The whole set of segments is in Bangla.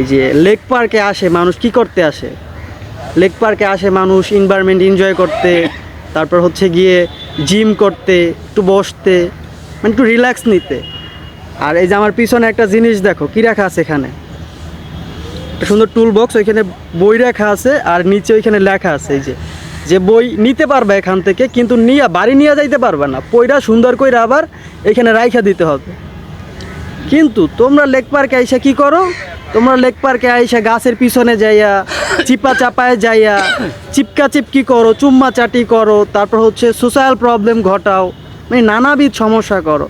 এই যে লেক পার্কে আসে মানুষ কি করতে আসে? লেক পার্কে আসে মানুষ এনভায়রনমেন্ট এনজয় করতে, তারপর হচ্ছে গিয়ে জিম করতে, একটু বসতে মানে একটু রিল্যাক্স নিতে। আর এই যে আমার পিছনে একটা জিনিস দেখো, কী রাখা আছে এখানে? একটা সুন্দর টুল বক্স ওইখানে বই রাখা আছে আর নিচে ওইখানে লেখা আছে এই যে। যে বই নিতে পারবে এখান থেকে, কিন্তু নিয়ে, বাড়ি নিয়ে যাইতে পারবে না। বইটা সুন্দর করে আবার এখানে রাইখা দিতে হবে। কিন্তু তোমরা লেক পার্কে আইসা কি করো? তোমরা লেক পার্কে আইসা গাছের পিছনে যাইয়া, চিপা চাপায় যাইয়া, চিপকা চিপকি করো, চুম্মা চাটি করো, তারপর হচ্ছে সোশ্যাল প্রবলেম ঘটাও মানে নানাবিধ সমস্যা করো।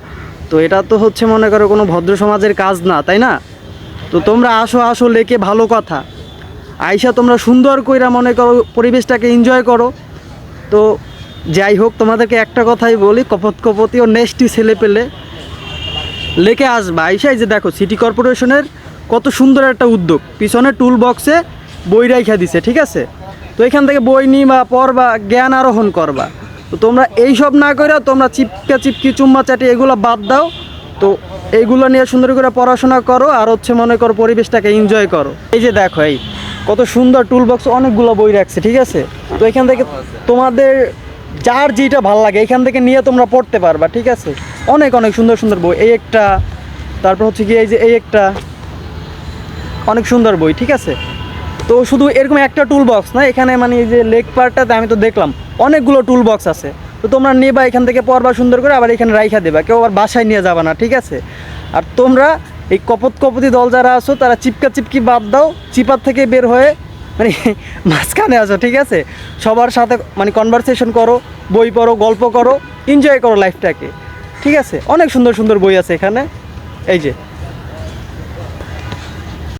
তো এটা তো হচ্ছে মনে করো কোনো ভদ্র সমাজের কাজ না, তাই না? তো তোমরা আসো আসো লেকে, ভালো কথা। আইসা তোমরা সুন্দর কইরা মনে করো পরিবেশটাকে এনজয় করো। তো যাই হোক, তোমাদেরকে একটা কথাই বলি, কপত কপতি ও নেক্সটি ছেলে পেলে লেকে আসবা। আইসা এই যে দেখো সিটি কর্পোরেশনের কত সুন্দর একটা উদ্যোগ। পিছনে টুল বক্সে বই রাইখা দিছে, ঠিক আছে? তো এখান থেকে বই নিবা, পড়বা, জ্ঞান আরোহণ করবা। তো তোমরা এই সব না করে তোমরা চিপকা চিপকি, চুম্মা চাটি এগুলো বাদ দাও। তো এইগুলো নিয়ে সুন্দর করে পড়াশোনা করো আর হচ্ছে মনে করো পরিবেশটাকে এনজয় করো। এই যে দেখো, এই কত সুন্দর টুল বক্স অনেকগুলো বই রাখছে, ঠিক আছে? তো এখান থেকে তোমাদের যার যেটা ভালো লাগে, এখান থেকে নিয়ে তোমরা পড়তে পারবা, ঠিক আছে? অনেক অনেক সুন্দর সুন্দর বই। এই একটা, তারপর হচ্ছে কি এই যে, এই একটা অনেক সুন্দর বই, ঠিক আছে? তো শুধু এরকম একটা টুল বক্স না, এখানে মানে এই যে লেক পার্কটাতে আমি তো দেখলাম, অনেকগুলো টুল বক্স আছে। তো তোমরা নেবা এখান থেকে পড়বা সুন্দর করে, আবার এখানে রাইখা দেবা, কেউ আবার বাসায় নিয়ে যাবা না, ঠিক আছে? আর তোমরা এই কপত কপতি দল যারা আছো, তারা চিপকা চিপকি বাদ দাও, চিপার থেকে বের হয়ে মানে মাঝখানে আসো, ঠিক আছে? সবার সাথে মানে কনভারসেশন করো, বই পড়ো, গল্প করো এনজয় করো লাইফটাকে ঠিক আছে? অনেক সুন্দর সুন্দর বই আছে এখানে। এই যে